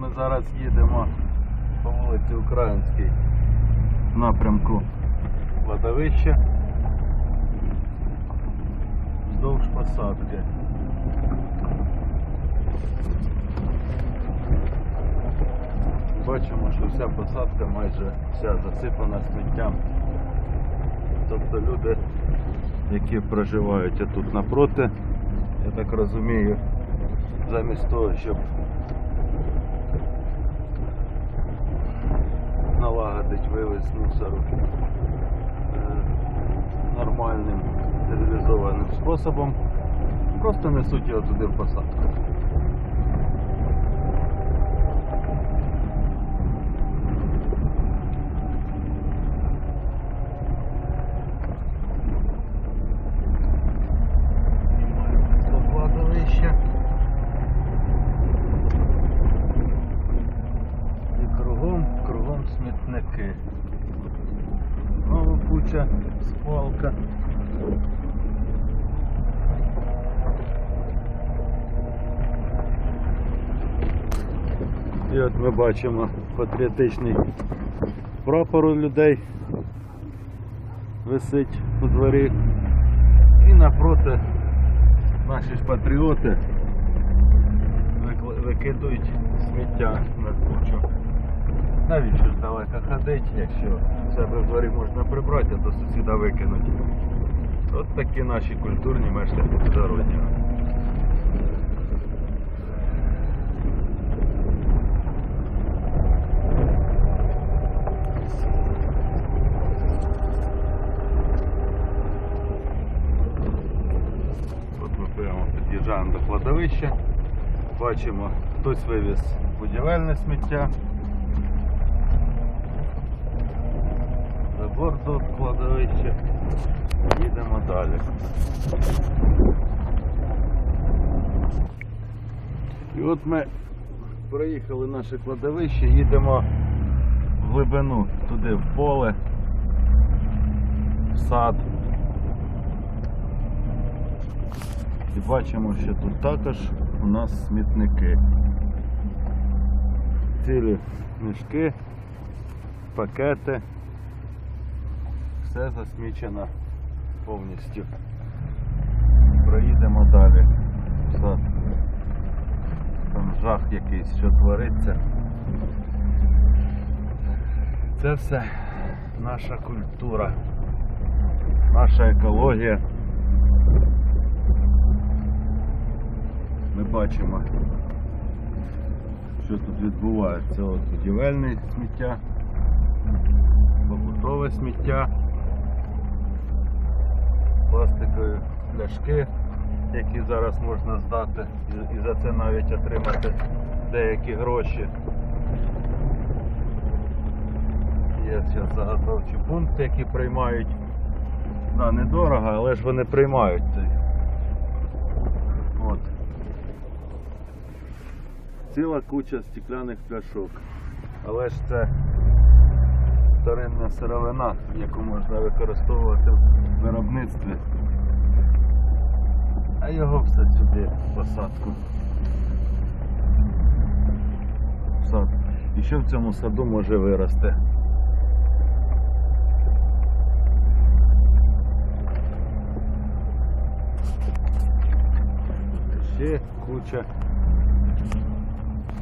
Ми зараз їдемо по вулиці Українській напрямку кладовища вздовж посадки. Бачимо, що вся посадка майже вся засипана сміттям. Тобто люди, які проживають тут напроти, я так розумію, замість того, щоб налагодить вивіз мусору е, нормальним цивілізованим способом, просто несуть його туди в посадку. Знімаємо кладовище. І кругом, кругом смітники. Знову куча спалка. І от ми бачимо патріотичний прапор у людей висить у дворі. І напроти наші ж патріоти викидують сміття на кучу. Навіщо ж далеко ходить, якщо себе в дворі можна прибрати, а до сусіда викинуть. От такі наші культурні мешканці ми прямо під'їжджаємо до кладовища. Бачимо, хтось вивіз будівельне сміття. Забор до кладовища. Їдемо далі. І от ми проїхали наше кладовище, їдемо в глибину, туди в поле, в сад. І бачимо, що тут також у нас смітники. Цілі мішки, пакети. Все засмічено повністю. Проїдемо далі. Там жах якийсь, що твориться. Це все наша культура, наша екологія. Ми бачимо, що тут відбувається. Будівельне сміття, побутове сміття, пластикові які зараз можна здати і, за це навіть отримати деякі гроші. Є зараз заготовчі пункти, які приймають. Да, недорого, але ж вони приймають. От. Ціла куча стекляних пляшок. Але ж це вторинна сировина, яку можна використовувати в виробництві. А його все сюди в посадку. Сад. І що в цьому саду може вирости? Ще куча